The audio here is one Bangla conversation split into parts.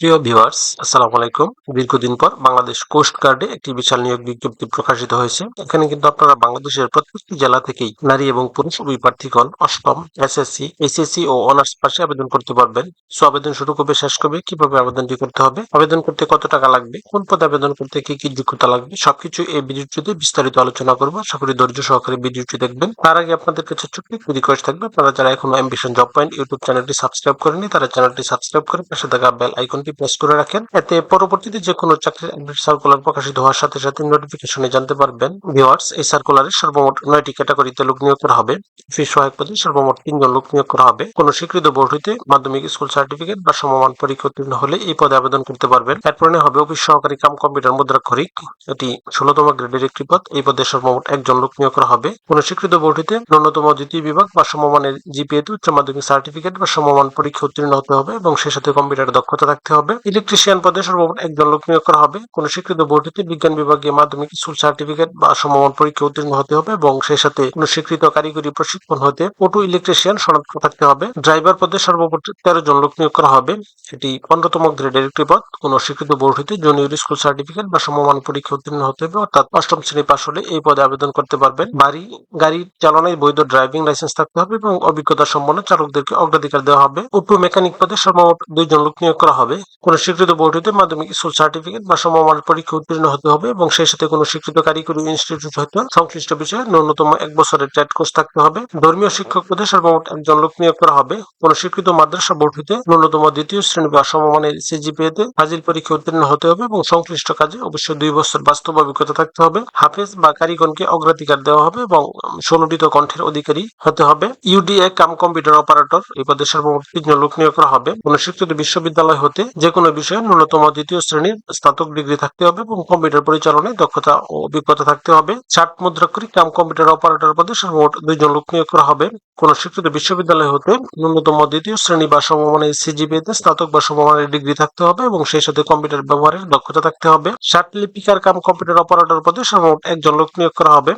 প্রিয় ভিউয়ার্স, আসসালামু আলাইকুম। দীর্ঘদিন পর বাংলাদেশ কোস্ট গার্ডে একটি বিশাল নিয়োগ বিজ্ঞপ্তি প্রকাশিত হয়েছে। এখানে কিন্তু আপনারা বাংলাদেশের প্রত্যেকটি জেলা থেকেই নারী এবং পুরুষ উভয় প্রার্থীগণ অষ্টম, এসএসসি এইচএসসি ও অনার্স পাশে আবেদন করতে পারবেন। সো আবেদন শুরু করবে শেষ করবে কীভাবে আবেদনটি করতে হবে, আবেদন করতে কত টাকা লাগবে, কোন পদে আবেদন করতে কি কি যোগ্যতা লাগবে, সবকিছু এই ভিডিওটিতে বিস্তারিত আলোচনা করব। আশা করি ধৈর্য সহকারে ভিডিওটি দেখবেন। তার আগে আপনাদের কাছে ছোট্ট একটি রিকোয়েস্ট থাকবে। আপনারা যারা এখনও অ্যাম্বিশন জব পয়েন্ট ইউটিউব চ্যানেলটি সাবস্ক্রাইব করেনি তারা চ্যানেলটি সাবস্ক্রাইব করে পাশে থাকা বেল আইকনটি প্রেস করে রাখেন। এতে পরবর্তীতে যে কোনো চাকরির আপডেট সার্কুলার প্রকাশিত হওয়ার সাথে সাথে নোটিফিকেশনে জানতে পারবেন ভিউয়ার্স এই সার্কুলারে সর্বমোট নয়টি ক্যাটাগরিতে লোক নিয়োগ করা হবে। অফিস সহায়ক পদে সর্বমোট তিনজন লোক নিয়োগ করা হবে। কোন স্বীকৃত বোর্ড হইতে মাধ্যমিক স্কুল সার্টিফিকেট বা সমমান পরীক্ষা উত্তীর্ণ হলে এই পদে আবেদন করতে পারবেন। এরপরে হবে অফিস সহকারী কাম কম্পিউটার মুদ্রাক্ষরিক। এটি ষোলতম গ্রেডের একটি পদ। এই পদে সর্বমোট একজন লোক নিয়োগ করা হবে। কোন স্বীকৃত বোর্ড হইতে ন্যূনতম দ্বিতীয় বিভাগ বা সমমানের জিপিএতে উচ্চ মাধ্যমিক সার্টিফিকেট বা সমমান পরীক্ষা উত্তীর্ণ হতে হবে এবং সেই সাথে কম্পিউটার দক্ষতা রাখতে হবে ইলেকট্রিশিয়ান পদে সর্বমোট একজন লোক নিয়োগ করা হবে। কোন স্বীকৃত বোর্ড হইতে বিজ্ঞান বিভাগে মাধ্যমিক স্কুল সার্টিফিকেট বা সমমান পরীক্ষা উত্তীর্ণ হতে হবে এবং সেই সাথে কোন স্বীকৃত কারিগরি প্রশিক্ষণ হতে অটো ইলেকট্রিশিয়ান শনাক্ত থাকতে হবে। ড্রাইভার পদে সর্বমোট তেরো জন লোক নিয়োগ করা হবে। এটি পনেরোতম গ্রেডের একটি পদ। কোন স্বীকৃত বোর্ড হইতে জুনিয়র স্কুল সার্টিফিকেট বা সমমান পরীক্ষা উত্তীর্ণ হতে হবে। অর্থাৎ অষ্টম শ্রেণি পাশ হলে এই পদে আবেদন করতে পারবেন। বাড়ি, গাড়ি চালনায় বৈধ ড্রাইভিং লাইসেন্স থাকতে হবে এবং অভিজ্ঞতা সম্পন্ন চালকদেরকে অগ্রাধিকার দেওয়া হবে। অটো মেকানিক পদে সর্বমোট দুইজন লোক নিয়োগ করা হবে। কোন স্বীকৃত বোর্ড হইতে মাধ্যমিক স্কুল সার্টিফিকেট বা সমমান পরীক্ষা উত্তীর্ণ হতে হবে এবং সেই সাথে কোনো স্বীকৃত কারিগরি ইনস্টিটিউট হতে সংশ্লিষ্ট বিষয়ে ন্যূনতম এক বছরের ট্রেড কোর্স থাকতে হবে। ধর্মীয় শিক্ষক পদে সর্বমোট একজন লোক নিয়োগ করা হবে। কোন স্বীকৃত মাদ্রাসা বোর্ড হইতে ন্যূনতম দ্বিতীয় শ্রেণি বা সমমানের সিজিপিএ তে হাজির পরীক্ষা উত্তীর্ণ হতে হবে এবং সংশ্লিষ্ট কাজে অবশ্যই দুই বছর বাস্তব অভিজ্ঞতা থাকতে হবে। হাফেজ বা কারিগণকে অগ্রাধিকার দেওয়া হবে এবং ষোলোটিত কণ্ঠের অধিকারী হতে হবে। ইউডিএ কাম কম্পিউটার অপারেটর এই পদে সর্বমোট তিনজন লোক নিয়োগ করা হবে। কোন স্বীকৃত বিশ্ববিদ্যালয় হতে যে কোনো বিষয়ে ন্যূনতম দ্বিতীয় শ্রেণির স্নাতক ডিগ্রি থাকতে হবে এবং কম্পিউটার পরিচালনায় দক্ষতা ও অভিজ্ঞতা থাকতে হবে। ষাট মুদ্রাক্ষরিক কাম কম্পিউটার অপারেটর পদে সর্বমোট দুইজন লোক নিয়োগ করা হবে। কোন স্বীকৃত বিশ্ববিদ্যালয় হতে ন্যূনতম দ্বিতীয় শ্রেণি বা সমমানের সিজিপিএ তে স্নাতক বা সমমানের ডিগ্রি থাকতে হবে এবং সেই সাথে কম্পিউটার ব্যবহারের দক্ষতা থাকতে হবে। ষাট লিপিকার কাম কম্পিউটার অপারেটর পদে সর্বমোট একজন লোক নিয়োগ করা হবে।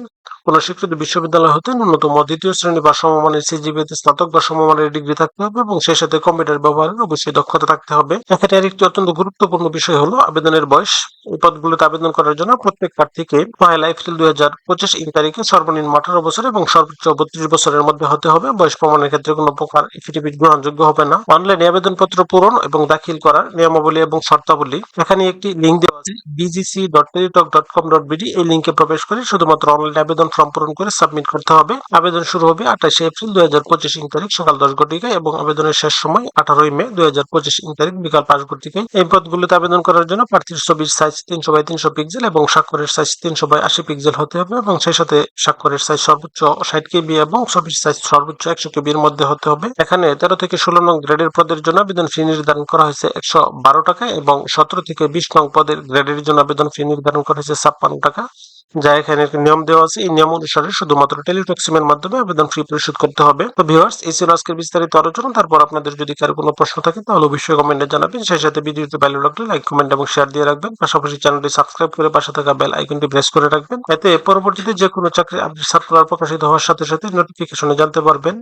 কোন স্বীকৃত বিশ্ববিদ্যালয় হতে ন্যূনতম দ্বিতীয় শ্রেণি বা সমমানের সিজিবিতে স্নাতক বা সমমানের ডিগ্রি থাকতে হবে এবং সেই সাথে কম্পিউটার ব্যবহারের অবশ্যই দক্ষতা থাকতে হবে। এখানে আরেকটি অত্যন্ত গুরুত্বপূর্ণ বিষয় হলো আবেদনের বয়স। পদগুলোতে আবেদন করার জন্য প্রত্যেক প্রার্থীকে পয়লা এপ্রিল দুই হাজার পঁচিশ ইং তারিখে সর্বনিম্ন আঠারো বছর এবং সর্বোচ্চ বত্রিশ বছরের মধ্যে হতে হবে। বয়স প্রমাণের ক্ষেত্রে কোনো প্রকার এফিডেভিট গ্রহণযোগ্য হবে না। অনলাইনে আবেদনপত্র পূরণ এবং দাখিল করার নিয়মাবলী এবং শর্তাবলী। এখানে একটি লিঙ্ক দেওয়া আছে BGC dot Teletalk dot com dot BD এই লিঙ্কে প্রবেশ করে শুধুমাত্র অনলাইন আবেদন ফর্ম পূরণ করে সাবমিট করতে হবে। আবেদন শুরু হবে আঠাশে এপ্রিল দুই হাজার পঁচিশ ইং তারিখ সকাল দশ ঘটিকায় এবং আবেদনের শেষ সময় আঠারোই মে দুই হাজার পঁচিশ ইং তারিখ বিকাল পাঁচ ঘটিকায়। এই পদগুলোতে আবেদন করার জন্য প্রার্থীর ছবির সাইজ তিনশো বাই তিনশো পিক্সেল এবং স্বাক্ষরের সাইজ তিনশো বাই আশি পিক্সেল হতে হবে এবং সেই সাথে স্বাক্ষরের সাইজ সর্বোচ্চ ষাট কেবি এবং ছবির সাইজ সর্বোচ্চ একশো কেবির মধ্যে হতে হবে। এখানে তেরো থেকে ষোলো নং গ্রেডের পদের জন্য আবেদন ফি নির্ধারণ করা হয়েছে একশো বারো টাকা এবং সতেরো থেকে বিশ নং পদের গ্রেডের জন্য আবেদন ফি নির্ধারণ করা হয়েছে ছাপ্পান্ন টাকা। যা এখানে নিয়ম দেওয়া আছে। এই নিয়ম অনুসারে শুধুমাত্র টেলিটক্সিমের মাধ্যমে আবেদন ফি পরিশোধ করতে হবে। তো ভিউয়ার্স, এই ছিল আজকের বিস্তারিত আলোচনা। তারপর আপনাদের যদি কারও কোনো প্রশ্ন থাকে, তাহলে অবশ্যই কমেন্টে জানাবেন। সেই সাথে ভিডিওতে ভালো লাগলে লাইক কমেন্ট এবং শেয়ার দিয়ে রাখবেন। পাশাপাশি চ্যানেলটি সাবস্ক্রাইব করে পাশে থাকা বেল আইকনটি প্রেস করে রাখবেন। এতে পরবর্তীতে যে কোনো চাকরি আপনি সার্কুলার প্রকাশিত হওয়ার সাথে সাথে নোটিফিকেশনে জানতে পারবেন।